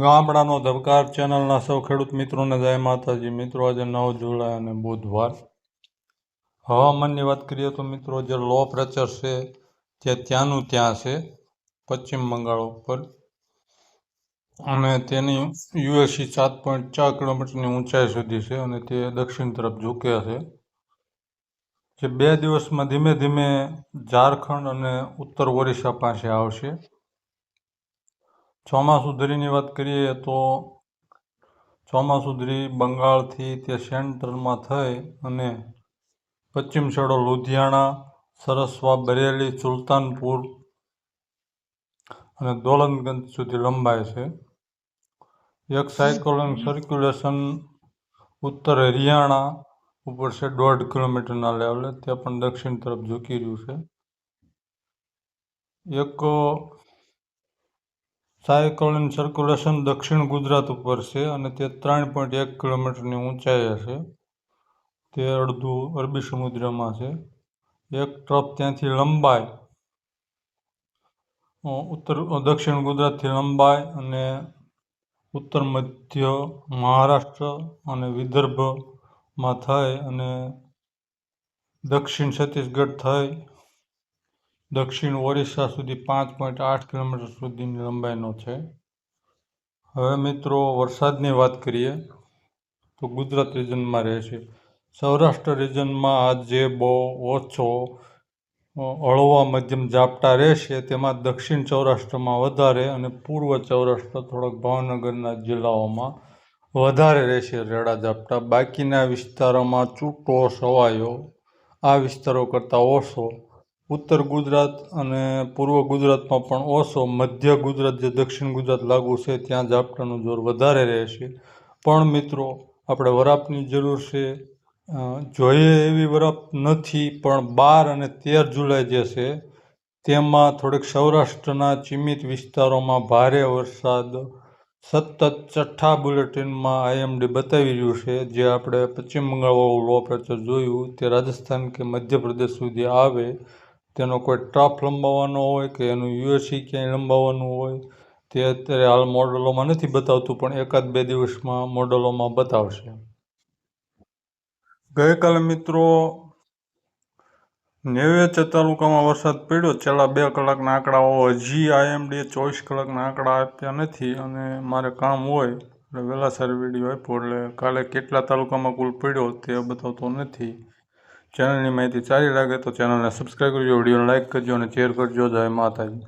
ગામડાનો ધબકાર ચેનલના સૌ ખેડૂત મિત્રોને જય માતાજી. મિત્રો, આજે નવ જુલાઈ અને બુધવાર. હવામાનની વાત કરીએ તો મિત્રો, જે લો પ્રેચર છે તે ત્યાંનું ત્યાં છે, પશ્ચિમ બંગાળ ઉપર. અને તેની યુએસી સાત પોઈન્ટ ચાર કિલોમીટરની ઊંચાઈ સુધી છે અને તે દક્ષિણ તરફ ઝૂક્યા છે. જે બે દિવસમાં ધીમે ધીમે ઝારખંડ અને ઉત્તર ઓરિસ્સા પાસે આવશે. ચોમાસું ધરીની વાત કરીએ તો ચોમાસું ધરી બંગાળથી તે સેન્ટરમાં થઈ અને પશ્ચિમ છેડો લુધિયાણા, સરસવા, બરેલી, સુલતાનપુર અને દોલનગંજ સુધી લંબાય છે. એક સાયક્લોન સર્ક્યુલેશન ઉત્તર હરિયાણા ઉપર છે દોઢ કિલોમીટરના લેવલે તે પણ દક્ષિણ તરફ ઝૂકી રહ્યું છે. એક સાયક્લોન સર્ક્યુલેશન દક્ષિણ ગુજરાત ઉપર છે અને તે ત્રણ પોઈન્ટ એક કિલોમીટરની ઊંચાઈએ છે. તે અડધું અરબી સમુદ્રમાં છે. એક ટ્રફ ત્યાંથી લંબાય ઉત્તર દક્ષિણ ગુજરાતથી લંબાય અને ઉત્તર મધ્ય મહારાષ્ટ્ર અને વિદર્ભમાં થઈ અને દક્ષિણ છત્તીસગઢ થઈ દક્ષિણ ઓરિસ્સા સુધી પાંચ પોઈન્ટ આઠ કિલોમીટર સુધીની લંબાઈનો છે. હવે મિત્રો, વરસાદની વાત કરીએ તો ગુજરાત રિજનમાં રહેશે. સૌરાષ્ટ્ર રિજનમાં આજે બહુ ઓછો હળવા મધ્યમ ઝાપટા રહેશે, તેમાં દક્ષિણ સૌરાષ્ટ્રમાં વધારે અને પૂર્વ સૌરાષ્ટ્ર થોડાક ભાવનગરના જિલ્લાઓમાં વધારે રહેશે રેડા ઝાપટા. બાકીના વિસ્તારોમાં છૂટો સવાયો આ વિસ્તારો કરતાં ઓછો. ઉત્તર ગુજરાત અને પૂર્વ ગુજરાતમાં પણ ઓછો મધ્ય ગુજરાત જે દક્ષિણ ગુજરાત લાગુ છે, ત્યાં ઝાપટાનું જોર વધારે રહેશે પણ મિત્રો, આપણે વરાપની જરૂર છે. જોઈએ એવી વરાપ નથી, પણ બાર અને તેર જુલાઈ જે છે, તેમાં થોડીક સૌરાષ્ટ્રના ચીમિત વિસ્તારોમાં ભારે વરસાદ, સતત છઠ્ઠા બુલેટિનમાં આઈએમડી બતાવી રહ્યું છે. જે આપણે પશ્ચિમ બંગાળવાળું લો પ્રેશર જોયું, તે રાજસ્થાન કે મધ્યપ્રદેશ સુધી આવે. તેનો કોઈ ટ્રાફ લંબાવવાનો હોય કે એનું યુએસી ક્યાંય લંબાવવાનું હોય, તે અત્યારે હાલ મોડલોમાં નથી બતાવતું, પણ એકાદ બે દિવસમાં મોડલોમાં બતાવશે. ગઈકાલે મિત્રો નેવેચા તાલુકામાં વરસાદ પડ્યો. છેલ્લા બે કલાકના આંકડાઓ હજી આઈએમડીએ ચોવીસ કલાકના આંકડા આપ્યા નથી અને મારે કામ હોય, એટલે વહેલાસર વીડિયો આપ્યો. એટલે કાલે કેટલા તાલુકામાં કુલ પડ્યો તે બતાવતો નથી. ચેનલની માહિતી સારી લાગે તો ચેનલને સબસ્ક્રાઈબ કરજો, વિડીયોને લાઇક કરજો અને શેર કરજો. જય માતાજી.